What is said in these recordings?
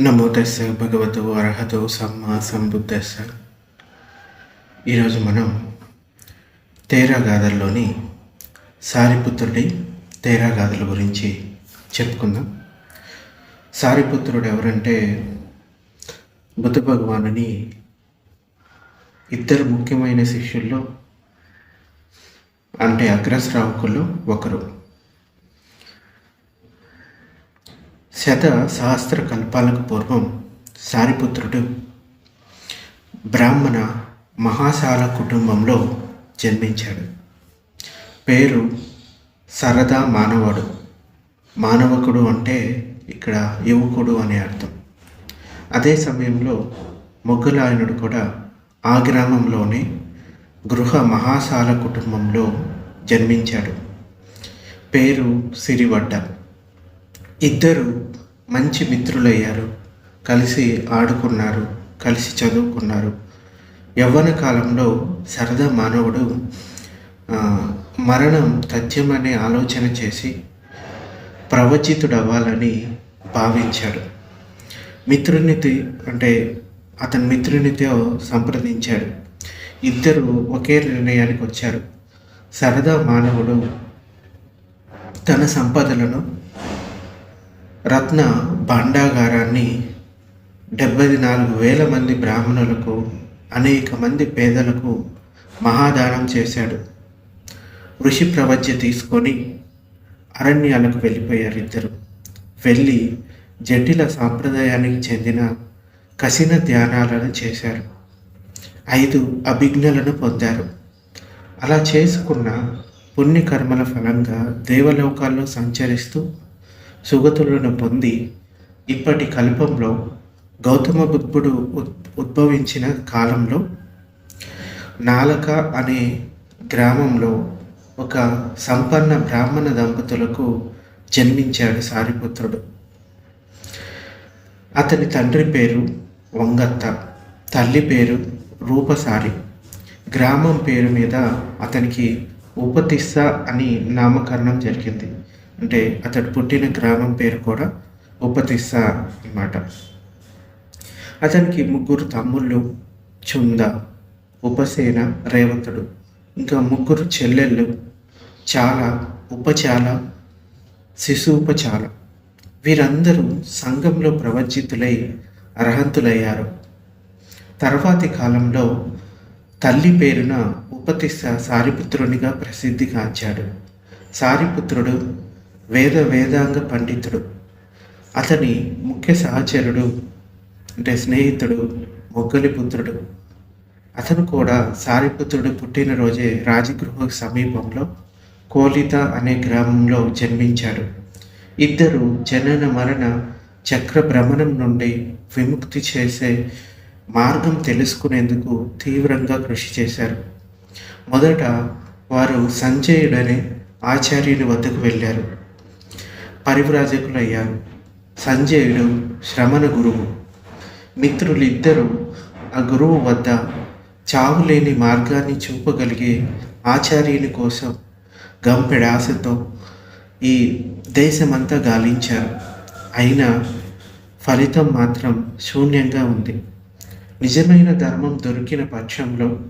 నమో భగవతు భగవతో అర్హతో సమ్మ సంబుద్ధస్స. ఈరోజు మనం తేరాగాథల్లోని సారిపుత్రుడి తేరాగాథల గురించి చెప్పుకుందాం. సారిపుత్రుడు ఎవరంటే బుద్ధ భగవానుని ఇద్దరు ముఖ్యమైన శిష్యుల్లో అంటే అగ్రశ్రావకుల్లో ఒకరు. శత సహస్ర కల్పాలకు పూర్వం సారిపుత్రుడు బ్రాహ్మణ మహాశాల కుటుంబంలో జన్మించాడు. పేరు సరదా మానవుడు. మానవకుడు అంటే ఇక్కడ యువకుడు అనే అర్థం. అదే సమయంలో మొగ్గులాయనుడు కూడా ఆ గ్రామంలోనే గృహ మహాశాల కుటుంబంలో జన్మించాడు. పేరు సిరివడ్డ. ఇద్దరు మంచి మిత్రులయ్యారు. కలిసి ఆడుకున్నారు కలిసి చదువుకున్నారు. యవ్వన కాలంలో సరదా మానవుడు మరణం తథ్యమనే ఆలోచన చేసి ప్రవచితుడు అవ్వాలని భావించాడు మిత్రునితో అంటే అతని మిత్రునితో సంప్రదించాడు. ఇద్దరు ఒకే నిర్ణయానికి వచ్చారు. సరదా మానవుడు తన సంపదలను రత్న భాండాగారాన్ని డెబ్బై నాలుగు వేల మంది బ్రాహ్మణులకు అనేక మంది పేదలకు మహాదానం చేశాడు. ఋషి ప్రవజ్య తీసుకొని అరణ్యాలకు వెళ్ళిపోయారు ఇద్దరు. వెళ్ళి జటిల సాంప్రదాయానికి చెందిన కసిన ధ్యానాలను చేశారు. ఐదు అభిజ్ఞలను పొందారు. అలా చేసుకున్న పుణ్యకర్మల ఫలంగా దేవలోకాల్లో సంచరిస్తూ సుగతులను పొంది ఇప్పటి కల్పంలో గౌతమ బుద్ధుడు ఉద్- ఉద్భవించిన కాలంలో నాలక అనే గ్రామంలో ఒక సంపన్న బ్రాహ్మణ దంపతులకు జన్మించాడు సారిపుత్రుడు. అతని తండ్రి పేరు వంగత్త తల్లి పేరు రూపసారి. గ్రామం పేరు మీద అతనికి ఉపతిస్స అని నామకరణం జరిగింది. అంటే అతడు పుట్టిన గ్రామం పేరు కూడా ఉపతిస్స అన్నమాట. అతనికి ముగ్గురు తమ్ముళ్ళు చుంద ఉపసేన రేవతుడు. ఇంకా ముగ్గురు చెల్లెళ్ళు చాలా ఉపచాల శిశుపచాల వీరందరూ సంఘంలో ప్రవచితులై అర్హంతులయ్యారు. తర్వాతి కాలంలో తల్లి పేరున ఉపతిస్స సారిపుత్రునిగా ప్రసిద్ధిగాంచాడు సారిపుత్రుడు వేద వేదాంగ పండితుడు. అతని ముఖ్య సహచరుడు అంటే స్నేహితుడు మొగ్గలిపుత్రుడు అతను కూడా సారిపుత్రుడు పుట్టినరోజే రాజగృహ సమీపంలో కోలిత అనే గ్రామంలో జన్మించాడు ఇద్దరు జనన మరణ చక్ర భ్రమణం నుండి విముక్తి చేసే మార్గం తెలుసుకునేందుకు తీవ్రంగా కృషి చేశారు. మొదట వారు సంజయుడనే ఆచార్యుని వద్దకు వెళ్ళారు. పరివ్రాజకులయ్యారు. సంజయుడు శ్రమణ గురువు. మిత్రులిద్దరూ ఆ గురువు వద్ద చావులేని మార్గాన్ని చూపగలిగే ఆచార్యుని కోసం గంపెడాసతో ఈ దేశమంతా గాలించారు. అయినా ఫలితం మాత్రం శూన్యంగా ఉంది. నిజమైన ధర్మం దొరికిన పక్షంలో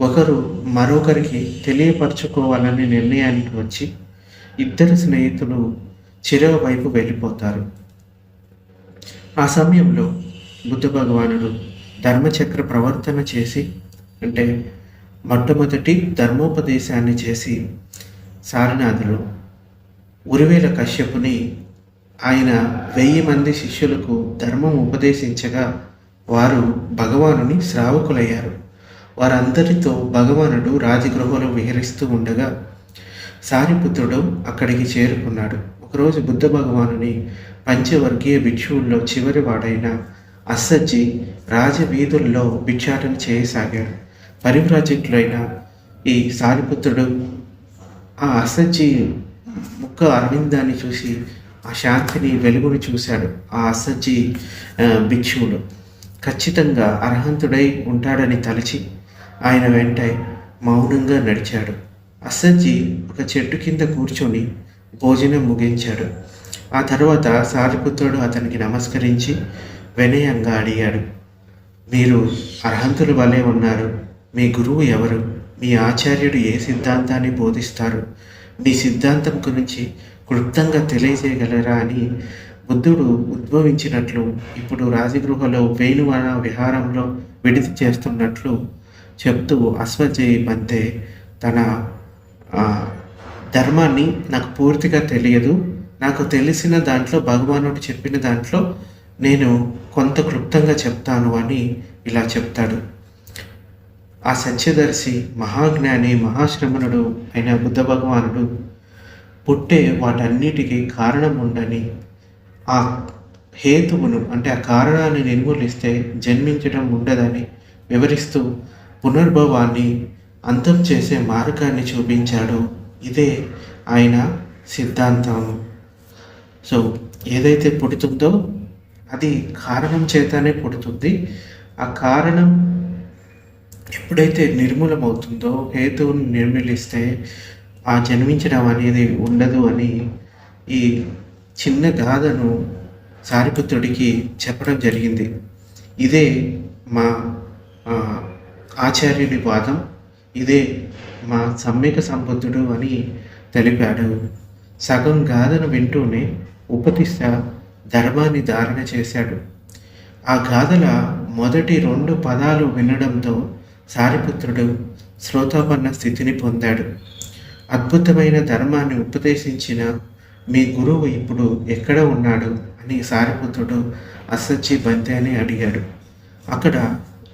ఒకరు మరొకరికి తెలియపరచుకోవాలనే నిర్ణయానికి వచ్చి ఇద్దరు స్నేహితులు చెరవ వైపు వెళ్ళిపోతారు. ఆ సమయంలో బుద్ధ భగవానుడు ధర్మచక్ర ప్రవర్తన చేసి అంటే మొట్టమొదటి ధర్మోపదేశాన్ని చేసి సారనాథులు ఉరివేల కశ్యపుని ఆయన వెయ్యి మంది శిష్యులకు ధర్మం ఉపదేశించగా వారు భగవానుని శ్రావకులయ్యారు. వారందరితో భగవానుడు రాజగృహలో విహరిస్తూ ఉండగా సారిపుత్రుడు అక్కడికి చేరుకున్నాడు. ఒకరోజు బుద్ధ భగవానుని పంచవర్గీయ భిక్షువుల్లో చివరి వాడైన అస్సజ్జి రాజవీధుల్లో భిక్షాటన చేయసాగాడు. పరివ్రాజకులైన ఈ సారిపుత్రుడు ఆ అసజ్జి ముక్క అరవిందాన్ని చూసి ఆ శాంతిని వెలుగుని చూశాడు. ఆ అసజ్జి భిక్షువుడు ఖచ్చితంగా అర్హంతుడై ఉంటాడని తలచి ఆయన వెంట మౌనంగా నడిచాడు. అసజ్జి ఒక చెట్టు కింద కూర్చొని భోజనం ముగించాడు. ఆ తర్వాత సారిపుత్రుడు అతనికి నమస్కరించి వినయంగా అడిగాడు మీరు అర్హంతులు వలె ఉన్నారు. మీ గురువు ఎవరు? మీ ఆచార్యుడు ఏ సిద్ధాంతాన్ని బోధిస్తారు? మీ సిద్ధాంతం గురించి క్లుప్తంగా తెలియజేయగలరా? అని బుద్ధుడు ఉద్భవించినట్లు ఇప్పుడు రాజగృహలో వేణువన విహారంలో విడిది చేస్తున్నట్లు చెప్తూ అశ్వజయ్ బంతే తన ధర్మాన్ని నాకు పూర్తిగా తెలియదు. నాకు తెలిసిన దాంట్లో భగవానుడు చెప్పిన దాంట్లో నేను కొంత క్లుప్తంగా చెప్తాను అని ఇలా చెప్తాడు. ఆ సత్యదర్శి మహాజ్ఞాని మహాశ్రమణుడు అయిన బుద్ధ భగవానుడు పుట్టే వాటన్నిటికీ కారణం ఉండని ఆ హేతువును అంటే ఆ కారణాన్ని నిర్మూలిస్తే జన్మించడం ఉండదని వివరిస్తూ పునర్భవాన్ని అంతం చేసే మార్గాన్ని చూపించాడు. ఇదే ఆయన సిద్ధాంతం సో ఏదైతే పుడుతుందో అది కారణం చేతనే పుడుతుంది. ఆ కారణం ఎప్పుడైతే నిర్మూలమవుతుందో హేతువును నిర్మూలిస్తే ఆ జన్మించడం అనేది ఉండదు అని ఈ చిన్న గాథను సారిపుత్రుడికి చెప్పడం జరిగింది. ఇదే మా ఆచార్యుని వాదం. ఇదే మా సమ్మిక సంబుద్ధుడు అని తెలిపాడు. సగం గాథను వింటూనే ఉపతిష్ట ధర్మాన్ని ధారణ చేశాడు. ఆ గాథల మొదటి రెండు పదాలు వినడంతో సారిపుత్రుడు శ్రోతాపన్న స్థితిని పొందాడు. అద్భుతమైన ధర్మాన్ని ఉపదేశించిన మీ గురువు ఇప్పుడు ఎక్కడ ఉన్నాడు అని సారిపుత్రుడు అసచ్చి బంతి అని అడిగాడు. అక్కడ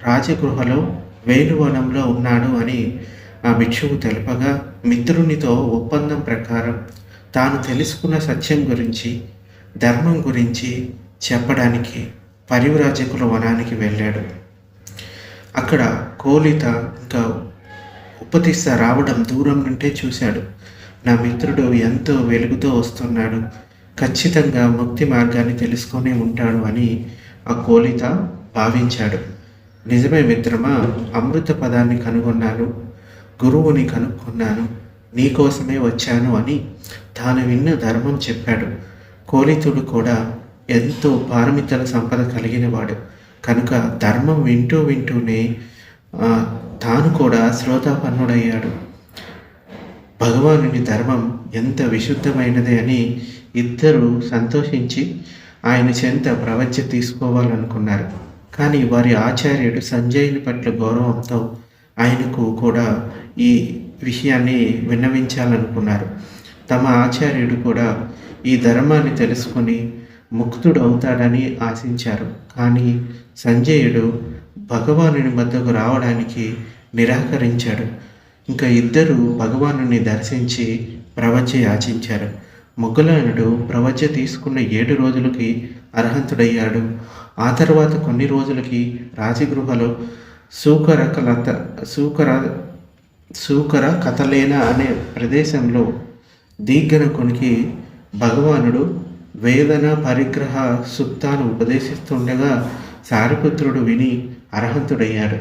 రాజగృహలో వేణువనంలో ఉన్నాడు అని ఆ భిక్షువు తెలపగా మిత్రునితో ఒప్పందం ప్రకారం తాను తెలుసుకున్న సత్యం గురించి ధర్మం గురించి చెప్పడానికి పరివ్రాజకుల వనానికి వెళ్ళాడు. అక్కడ కోలిత ఇంకా ఉపతిస్త రావడం దూరం నుంటే చూశాడు. నా మిత్రుడు ఎంతో వెలుగుతో వస్తున్నాడు. ఖచ్చితంగా ముక్తి మార్గాన్ని తెలుసుకొని ఉంటాడు అని ఆ కోలిత భావించాడు. నిజమే మిత్రమా? అమృత పదాన్ని కనుగొన్నాను గురువుని కనుక్కున్నాను. నీకోసమే వచ్చాను అని తాను విన్న ధర్మం చెప్పాడు. కోలితుడు కూడా ఎంతో పారమితల సంపద కలిగినవాడు. కనుక ధర్మం వింటూ వింటూనే తాను కూడా శ్రోతాపన్నుడయ్యాడు. భగవానుని ధర్మం ఎంత విశుద్ధమైనది అని ఇద్దరు సంతోషించి ఆయన చెంత ప్రవచ తీసుకోవాలనుకున్నారు. కానీ వారి ఆచార్యుడు సంజయుని పట్ల గౌరవంతో ఆయనకు కూడా ఈ విషయాన్ని విన్నవించాలనుకున్నారు. తమ ఆచార్యుడు కూడా ఈ ధర్మాన్ని తెలుసుకొని ముక్తుడు అవుతాడని ఆశించారు. కానీ సంజయుడు భగవానుని వద్దకు రావడానికి నిరాకరించాడు. ఇంకా ఇద్దరు భగవానుని దర్శించి ప్రవచ యాచించారు. మొగ్గలాయనుడు ప్రవచ తీసుకున్న ఏడు రోజులకి అర్హంతుడయ్యాడు. ఆ తర్వాత కొన్ని రోజులకి రాజగృహలో సూకర కలత సూకర సూకర కథలేన అనే ప్రదేశంలో దీర్ఘన కొనికి భగవానుడు వేదన పరిగ్రహ సుప్తాను ఉపదేశిస్తుండగా సారిపుత్రుడు విని అర్హంతుడయ్యాడు.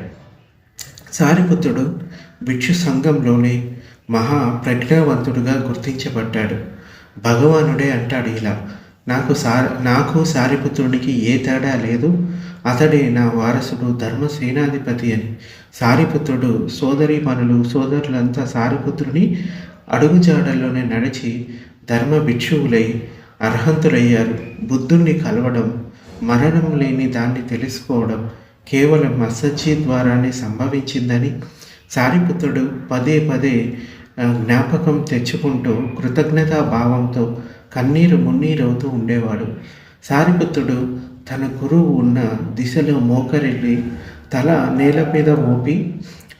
సారిపుత్రుడు భిక్షు సంఘంలోనే మహా ప్రజ్ఞావంతుడుగా గుర్తించబడ్డాడు. భగవానుడే అంటాడు ఇలా నాకు సార నాకు సారిపుత్రునికి ఏ తేడా లేదు. అతడే నా వారసుడు ధర్మసేనాధిపతి అని. సారిపుత్రుడు సోదరి పనులు సోదరులంతా సారిపుత్రుని అడుగుజాడల్లోనే నడిచి ధర్మ భిక్షువులై అర్హంతులయ్యారు. బుద్ధుణ్ణి కలవడం మరణం లేని దాన్ని తెలుసుకోవడం కేవలం అసజ్జి ద్వారానే సంభవించిందని సారిపుత్రుడు పదే పదే జ్ఞాపకం తెచ్చుకుంటూ కృతజ్ఞతా భావంతో కన్నీరు మున్నీరవుతూ ఉండేవాడు. సారిపుత్రుడు తన గురువు ఉన్న దిశలో మోకరిల్లి తల నేల మీద మోపి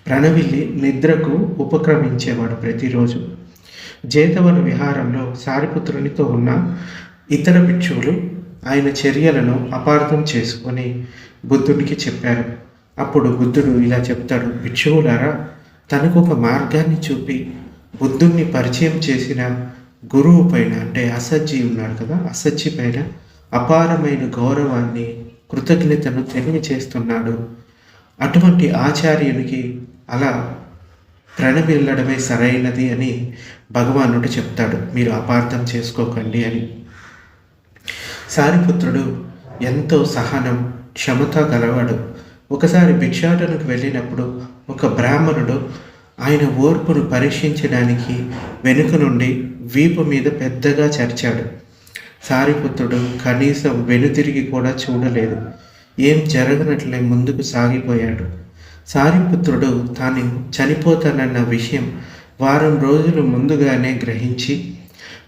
ప్రణవిల్లి నిద్రకు ఉపక్రమించేవాడు ప్రతిరోజు. జేతవన విహారంలో సారిపుత్రునితో ఉన్న ఇతర భిక్షువులు ఆయన చర్యలను అపార్థం చేసుకొని బుద్ధునికి చెప్పారు. అప్పుడు బుద్ధుడు ఇలా చెప్తాడు భిక్షువులారా తనకు ఒక మార్గాన్ని చూపి బుద్ధుణ్ణి పరిచయం చేసిన గురువు పైన అంటే అసజ్జి ఉన్నాడు కదా అసజ్జి పైన అపారమైన గౌరవాన్ని కృతజ్ఞతను తెలియచేస్తున్నాడు అటువంటి ఆచార్యునికి అలా ప్రణమిల్లడమే సరైనది అని భగవానుడు చెప్తాడు. మీరు అపార్థం చేసుకోకండి అని. సారిపుత్రుడు ఎంతో సహనం క్షమత గలవాడు. ఒకసారి భిక్షాటనకు వెళ్ళినప్పుడు ఒక బ్రాహ్మణుడు ఆయన ఓర్పును పరీక్షించడానికి వెనుక నుండి వీపు మీద పెద్దగా చర్చాడు. సారిపుత్రుడు కనీసం వెనుతిరిగి కూడా చూడలేదు. ఏం జరగనట్లే ముందుకు సాగిపోయాడు. సారిపుత్రుడు తాను చనిపోతానన్న విషయం వారం రోజులు ముందుగానే గ్రహించి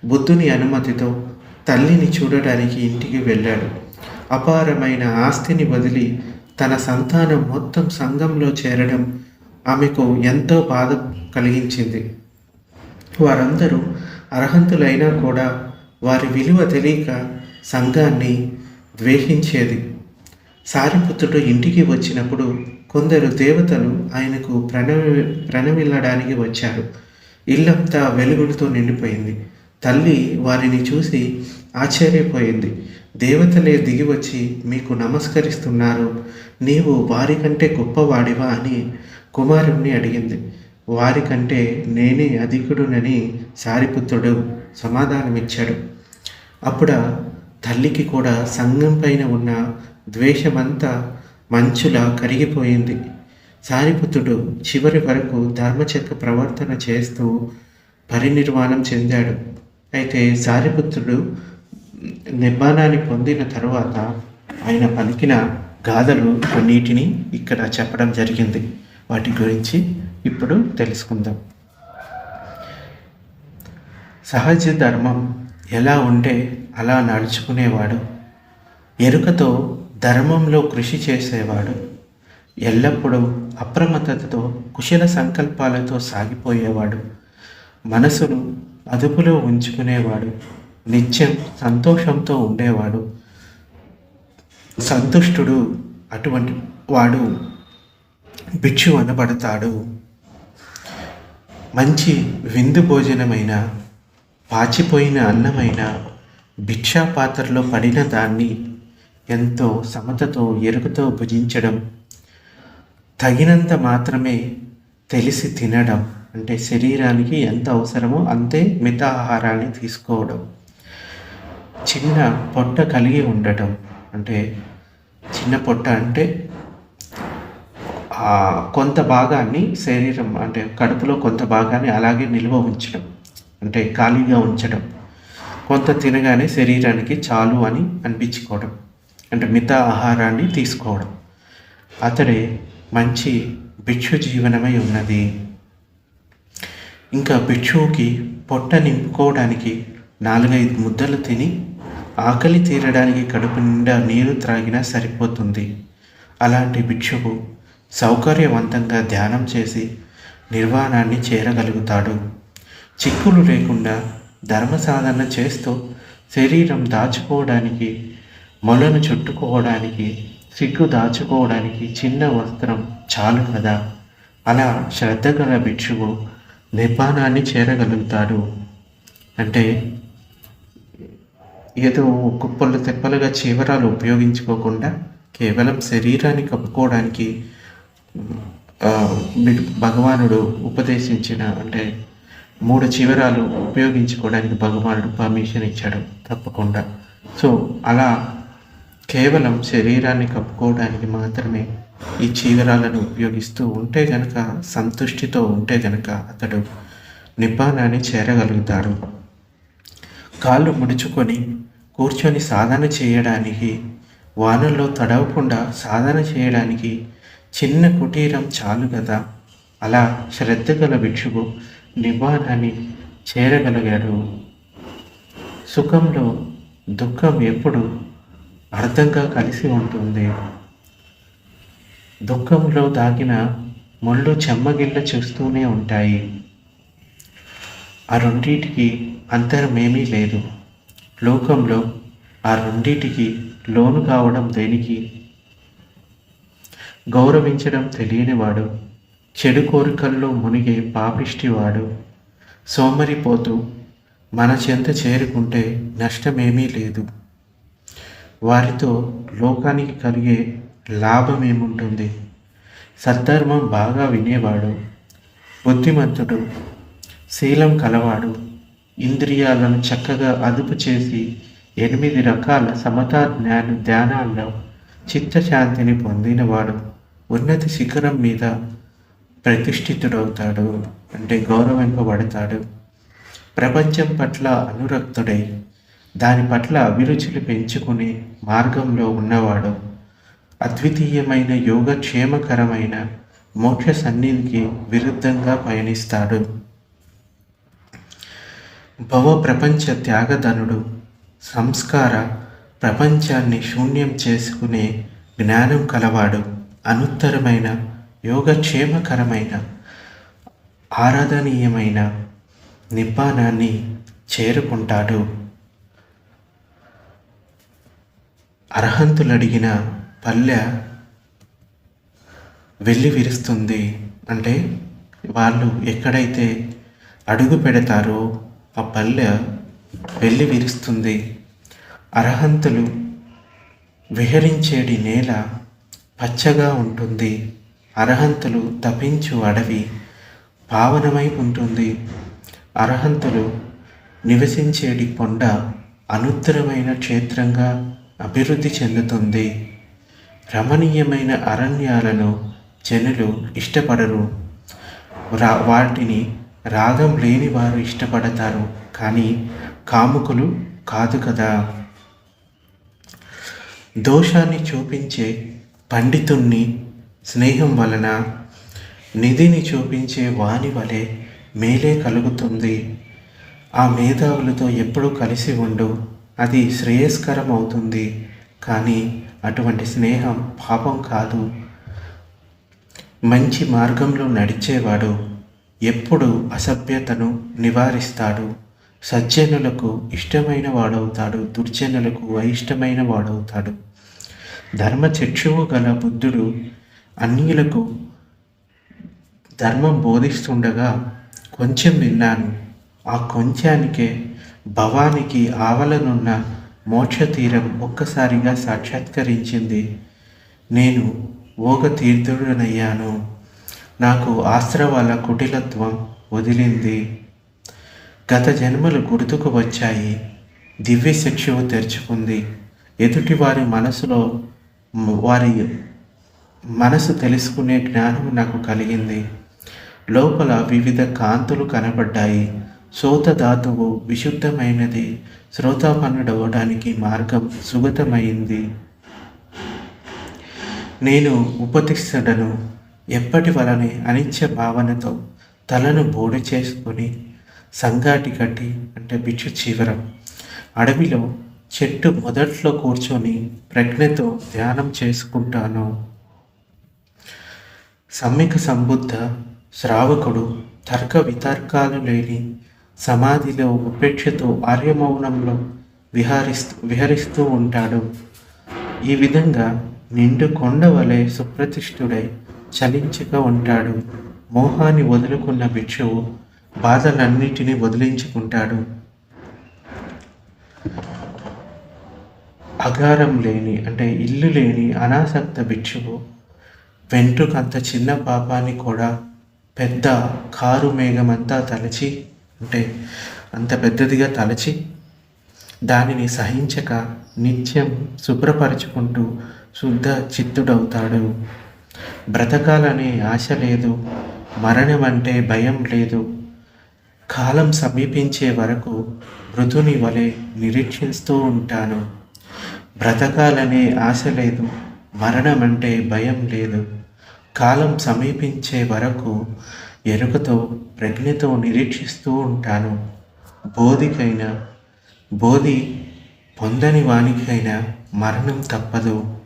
బుద్ధుని అనుమతితో తల్లిని చూడడానికి ఇంటికి వెళ్ళాడు. అపారమైన ఆస్తిని వదిలి తన సంతానం మొత్తం సంఘంలో చేరడం ఆమెకు ఎంతో బాధ కలిగించింది. వారందరూ అర్హంతులైనా కూడా వారి విలువ తెలియక సంఘాన్ని ద్వేషించేది. సారిపుత్రుడు ఇంటికి వచ్చినప్పుడు కొందరు దేవతలు ఆయనకు ప్రణవి ప్రణమిల్లడానికి వచ్చారు. ఇల్లంతా వెలుగులతో నిండిపోయింది. తల్లి వారిని చూసి ఆశ్చర్యపోయింది. దేవతలే దిగి వచ్చి మీకు నమస్కరిస్తున్నారు. నీవు వారికంటే గొప్పవాడివా అని కుమారుణ్ణి అడిగింది. వారికంటే నేనే అధికుడునని సారిపుత్రుడు సమాధానమిచ్చాడు. అప్పుడు తల్లికి కూడా సంఘం పైన ఉన్న ద్వేషమంతా మంచులా కరిగిపోయింది. సారిపుత్రుడు చివరి వరకు ధర్మచక్ర ప్రవర్తన చేస్తూ పరినిర్వాణం చెందాడు. అయితే సారిపుత్రుడు నిర్మాణాన్ని పొందిన తరువాత ఆయన పలికిన గాథలు కొన్నిటిని ఇక్కడ చెప్పడం జరిగింది. వాటి గురించి ఇప్పుడు తెలుసుకుందాం. సహజ ధర్మం ఎలా ఉంటే అలా నడుచుకునేవాడు. ఎరుకతో ధర్మంలో కృషి చేసేవాడు. ఎల్లప్పుడూ అప్రమత్తతతో కుశల సంకల్పాలతో సాగిపోయేవాడు. మనసును అదుపులో ఉంచుకునేవాడు. నిత్యం సంతోషంతో ఉండేవాడు. సంతుష్టుడు అటువంటి వాడు భిక్షు అనబడతాడు. మంచి విందు భోజనమైన పాచిపోయిన అన్నమైన భిక్షా పాత్రలో పడిన దాన్ని ఎంతో సమతతో ఎరుకతో భుజించడం తగినంత మాత్రమే తెలిసి తినడం అంటే శరీరానికి ఎంత అవసరమో అంతే మిత ఆహారాన్ని తీసుకోవడం చిన్న పొట్ట కలిగి ఉండటం అంటే చిన్న పొట్ట అంటే కొంత భాగాన్ని శరీరం అంటే కడుపులో కొంత భాగాన్ని అలాగే నిల్వ ఉంచడం అంటే ఖాళీగా ఉంచడం కొంత తినగానే శరీరానికి చాలు అని అనిపించుకోవడం అంటే మిత ఆహారాన్ని తీసుకోవడం. అతడే మంచి భిక్షు జీవనమై ఉన్నది. ఇంకా భిక్షువుకి పొట్ట నింపుకోవడానికి నాలుగైదు ముద్దలు తిని ఆకలి తీరడానికి కడుపు నిండా నీరు త్రాగినా సరిపోతుంది. అలాంటి భిక్షువు సౌకర్యవంతంగా ధ్యానం చేసి నిర్వాణాన్ని చేరగలుగుతాడు. చిక్కులు లేకుండా ధర్మ సాధన చేస్తూ శరీరం దాచుకోవడానికి మొలను చుట్టుకోవడానికి సిగ్గు దాచుకోవడానికి చిన్న వస్త్రం చాలు కదా? అలా శ్రద్ధ గల భిక్షువు నిర్మాణాన్ని చేరగలుగుతాడు. అంటే ఏదో కుప్పలు తెప్పలుగా చీవరాలు ఉపయోగించుకోకుండా కేవలం శరీరాన్ని కప్పుకోవడానికి భగవానుడు ఉపదేశించిన అంటే మూడు చివరాలు ఉపయోగించుకోవడానికి భగవానుడు పర్మిషన్ ఇచ్చాడు తప్పకుండా. సో అలా కేవలం శరీరాన్ని కప్పుకోవడానికి మాత్రమే ఈ చీవరాలను ఉపయోగిస్తూ ఉంటే గనక సంతుష్టితో ఉంటే గనక అతడు నిబ్బానాన్ని చేరగలుగుతాడు. కాళ్ళు ముడుచుకొని కూర్చొని సాధన చేయడానికి వానల్లో తడవకుండా సాధన చేయడానికి చిన్న కుటీరం చాలు కదా? అలా శ్రద్ధ గల భిక్షువు నిబాధని చేరగలిగాడు. సుఖంలో దుఃఖం ఎప్పుడు అర్థంగా కలిసి ఉంటుంది. దుఃఖంలో దాగిన ముళ్ళు చెమ్మగిళ్ళ చూస్తూనే ఉంటాయి. ఆ రెండింటికి అంతరమేమీ లేదు. లోకంలో ఆ రెండింటికి లోను కావడం దేనికి? గౌరవించడం తెలియనివాడు చెడు కోరికల్లో మునిగే పాపిష్టివాడు. సోమరిపోతూ మన చెంత చేరుకుంటే నష్టమేమీ లేదు. వారితో లోకానికి కలిగే లాభం ఏముంటుంది సద్ధర్మం బాగా వినేవాడు బుద్ధిమంతుడు శీలం కలవాడు ఇంద్రియాలను చక్కగా అదుపు చేసి ఎనిమిది రకాల సమతా జ్ఞాన ధ్యానాల్లో చిత్తశాంతిని పొందినవాడు. ఉన్నతి శిఖరం మీద ప్రతిష్ఠితుడవుతాడు అంటే గౌరవింపబడతాడు. ప్రపంచం పట్ల అనురక్తుడై దాని పట్ల అభిరుచులు పెంచుకునే మార్గంలో ఉన్నవాడు. అద్వితీయమైన యోగక్షేమకరమైన మోక్ష సన్నిధికి విరుద్ధంగా పయనిస్తాడు. భవ ప్రపంచ త్యాగధనుడు సంస్కార ప్రపంచాన్ని శూన్యం చేసుకునే జ్ఞానం కలవాడు. అనుత్తరమైన యోగక్షేమకరమైన ఆరాధనీయమైన నిబ్బానాన్ని చేరుకుంటాడు. అర్హంతులడిగిన పల్లె వెళ్ళి విరుస్తుంది. అంటే వాళ్ళు ఎక్కడైతే అడుగు పెడతారో ఆ పల్లె వెళ్ళి విరుస్తుంది. అర్హంతులు విహరించేడి నేల పచ్చగా ఉంటుంది. అర్హంతులు తపించు అడవి పావనమై ఉంటుంది అర్హంతులు నివసించేటి కొండ అనుత్తరమైన క్షేత్రంగా అభివృద్ధి చెందుతుంది. రమణీయమైన అరణ్యాలను జనులు ఇష్టపడరు. రా వాటిని రాగం లేని వారు ఇష్టపడతారు. కానీ కాముకులు కాదు కదా. దోషాన్ని చూపించే పండితుణ్ణి స్నేహం వలన నిధిని చూపించే వాని వలె మేలే కలుగుతుంది. ఆ మేధావులతో ఎప్పుడూ కలిసి ఉండు. అది శ్రేయస్కరం అవుతుంది కానీ అటువంటి స్నేహం పాపం కాదు. మంచి మార్గంలో నడిచేవాడు ఎప్పుడు అసభ్యతను నివారిస్తాడు. సజ్జనులకు ఇష్టమైన వాడవుతాడు. దుర్జనులకు అయిష్టమైన వాడవుతాడు. ధర్మచక్షువు గల బుద్ధుడు అన్యులకు ధర్మం బోధిస్తుండగా కొంచెం విన్నాను. ఆ కొంచానికే భవానికి ఆవలనున్న మోక్ష తీరం ఒక్కసారిగా సాక్షాత్కరించింది. నేను ఓగ తీర్థుడనయ్యాను నాకు ఆశ్రవాల కుటిలత్వం వదిలింది. గత జన్మలు గుర్తుకు వచ్చాయి. దివ్య శిక్షవు తెరుచుకుంది. ఎదుటి వారి మనసులో వారి మనసు తెలుసుకునే జ్ఞానం నాకు కలిగింది. లోపల వివిధ కాంతులు కనబడ్డాయి. శ్రోత ధాతువు విశుద్ధమైనది. శ్రోతాపన్నుడవడానికి మార్గం సుగతమైంది. నేను ఉపతిష్టడను ఎప్పటి వలనే అనిత్య భావనతో తలను బోడి చేసుకొని సంగాటి కట్టి అంటే బిచ్చు చీవరం. అడవిలో చెట్టు మొదట్లో కూర్చొని ప్రజ్ఞతో ధ్యానం చేసుకుంటాను. సమ్మిక సంబుద్ధ శ్రావకుడు తర్క వితర్కాలు లేని సమాధిలో ఉపేక్షతో ఆర్యమౌనంలో విహారిస్తూ విహరిస్తూ ఉంటాడు. ఈ విధంగా నిండు కొండ వలె సుప్రతిష్ఠుడై చలించక ఉంటాడు. మోహాన్ని వదులుకున్న భిక్షువు బాధలన్నిటినీ వదిలించుకుంటాడు. అగారం లేని అంటే ఇల్లు లేని అనాసక్త భిక్షువు వెంట్రుకంత చిన్న పాపాన్ని కూడా పెద్ద కారు మేఘమంతా తలచి అంటే అంత పెద్దదిగా తలచి దానిని సహించక నిత్యం శుభ్రపరచుకుంటూ శుద్ధ చిత్తుడవుతాడు. బ్రతకాలనే ఆశ లేదు మరణం అంటే భయం లేదు. కాలం సమీపించే వరకు మృతుని వలె నిరీక్షిస్తూ ఉంటాను. బ్రతకాలనే ఆశ లేదు మరణం అంటే భయం లేదు. కాలం సమీపించే వరకు ఎరుకతో ప్రజ్ఞతో నిరీక్షిస్తూ ఉంటాను. బోధికైనా బోధి పొందని వానికైనా మరణం తప్పదు.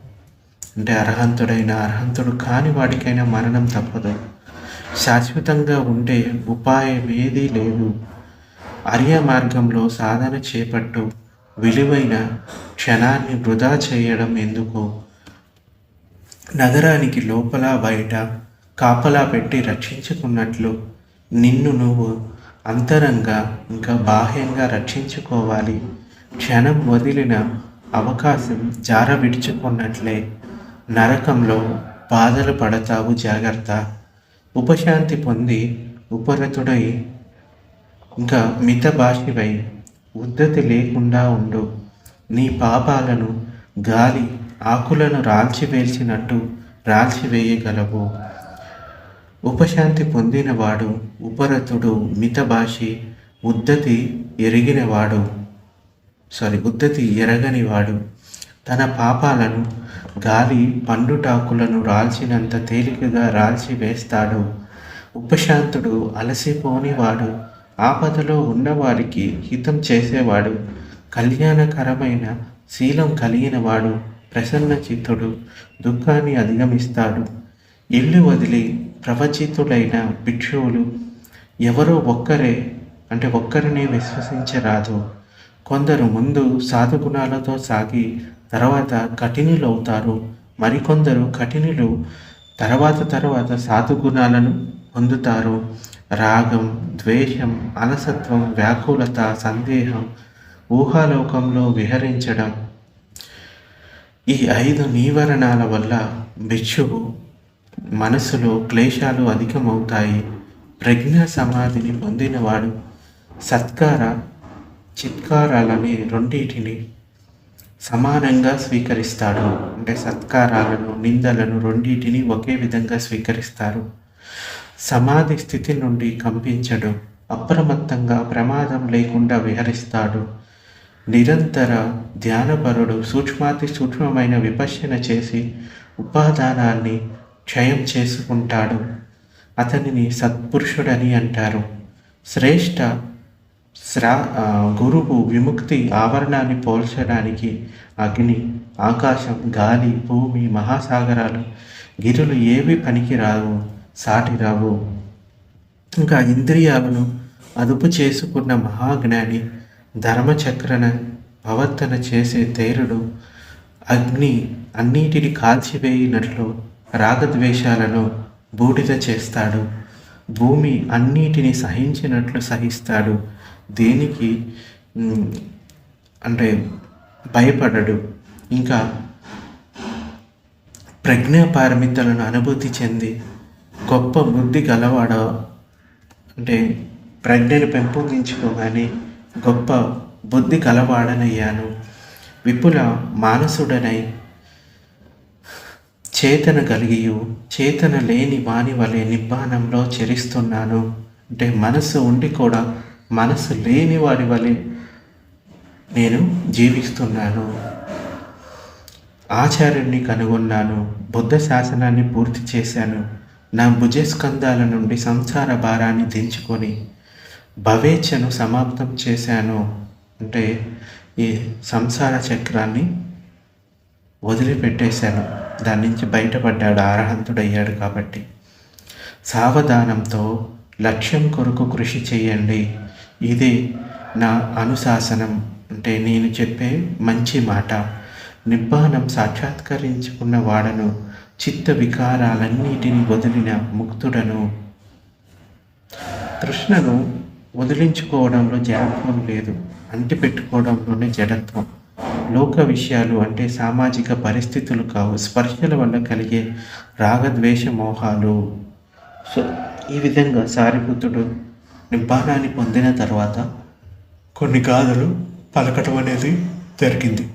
అంటే అర్హంతుడైన అర్హంతుడు కాని వాడికైనా మరణం తప్పదు. శాశ్వతంగా ఉండే ఉపాయం ఏదీ లేదు. అర్య మార్గంలో సాధన చేపట్టు. విలువైన క్షణాన్ని వృధా చేయడం ఎందుకు? నగరానికి లోపల బయట కాపలా పెట్టి రక్షించుకున్నట్లు నిన్ను నువ్వు అంతరంగా ఇంకా బాహ్యంగా రక్షించుకోవాలి. క్షణం వదిలిన అవకాశం జార విడుచుకున్నట్లే నరకంలో బాధలు పడతావు జాగ్రత్త. ఉపశాంతి పొంది ఉపరతుడై ఇంకా మిత భాషివై ఉద్ధతి లేకుండా ఉండు. నీ పాపాలను గాలి ఆకులను రాల్చివేల్చినట్టు రాల్చివేయగలవు ఉపశాంతి పొందినవాడు ఉపరతుడు మితభాషి ఉద్ధతి ఎరిగినవాడు సారీ ఉద్ధతి ఎరగనివాడు. తన పాపాలను గాలి పండుటాకులను రాల్చినంత తేలికగా రాల్చి వేస్తాడు. ఉపశాంతుడు అలసిపోనివాడు. ఆపదలో ఉన్నవారికి హితం చేసేవాడు కళ్యాణకరమైన శీలం కలిగినవాడు ప్రసన్న చిత్తుడు దుఃఖాన్ని అధిగమిస్తాడు. ఇల్లు వదిలి ప్రవచితులైన భిక్షువులు ఎవరో ఒక్కరే అంటే ఒక్కరిని విశ్వసించరాదు. కొందరు ముందు సాధుగుణాలతో సాగి తర్వాత కఠినులు అవుతారు మరికొందరు కఠినులు తర్వాత తర్వాత సాధుగుణాలను పొందుతారు. రాగం ద్వేషం అలసత్వం వ్యాకులత సందేహం ఊహాలోకంలో విహరించడం. ఈ ఐదు నీవరణాల వల్ల భిక్షువు మనసులో క్లేశాలు అధికమవుతాయి. ప్రజ్ఞా సమాధిని పొందినవాడు సత్కార చిత్కారాలని రెండింటిని సమానంగా స్వీకరిస్తాడు. అంటే సత్కారాలను నిందలను రెండింటిని ఒకే విధంగా స్వీకరిస్తారు. సమాధి స్థితి నుండి కంపించడు. అప్రమత్తంగా ప్రమాదం లేకుండా విహరిస్తాడు. నిరంతర ధ్యానపరుడు సూక్ష్మాతి సూక్ష్మమైన విపశ్యన చేసి ఉపాదానాన్ని క్షయం చేసుకుంటాడు. అతనిని సత్పురుషుడని అంటారు. శ్రేష్ఠ శ్రా గురువు విముక్తి ఆవరణాన్ని పోల్చడానికి అగ్ని ఆకాశం గాలి భూమి మహాసాగరాలు గిరులు ఏవి పనికి రావు సాటి రావు. ఇంకా ఇంద్రియాలను అదుపు చేసుకున్న మహాజ్ఞాని ధర్మచక్రన ప్రవర్తన చేసే తేరుడు అగ్ని అన్నిటిని కాల్చివేయినట్లు రాగద్వేషాలను బూడిద చేస్తాడు. భూమి అన్నిటిని సహించినట్లు సహిస్తాడు. దేనికి? అంటే భయపడడు. ఇంకా ప్రజ్ఞాపారమితలను అనుభూతి చెంది గొప్ప బుద్ధి గలవాడ? అంటే ప్రజ్ఞను పెంపొందించుకోగానే గొప్ప బుద్ధి గలవాడనయ్యాను. విపుల మానసుడనై చేతన కలిగియు చేతన లేని వాని వలె నిబ్బానంలో చెరిస్తున్నాను. అంటే మనసు ఉండి కూడా మనసు లేని వాడి వలె నేను జీవిస్తున్నాను. ఆచార్యుణ్ణి కనుగొన్నాను బుద్ధ శాసనాన్ని పూర్తి చేశాను. నా భుజస్కంధాల నుండి సంసార భారాన్ని దించుకొని భవేచ్ఛను సమాప్తం చేశాను అంటే ఈ సంసార చక్రాన్ని వదిలిపెట్టేశాను. దాని నుంచి బయటపడ్డాడు అర్హంతుడయ్యాడు కాబట్టి. సావధానంతో లక్ష్యం కొరకు కృషి చేయండి. ఇది నా అనుశాసనం. అంటే నేను చెప్పే మంచి మాట. నిబ్బానం సాక్షాత్కరించుకున్న వాడను చిత్త వికారాలన్నిటిని వదిలిన ముక్తుడను. తృష్ణను వదిలించుకోవడంలో జడత్వం లేదు. అంటిపెట్టుకోవడంలోనే జడత్వం. లోక విషయాలు అంటే సామాజిక పరిస్థితులు కావు. స్పర్శల వల్ల కలిగే రాగద్వేష మోహాలు సో ఈ విధంగా సారిపుత్రుడు నిబ్బానాన్ని పొందిన తర్వాత కొన్ని గాథలు పలకటం అనేది జరిగింది.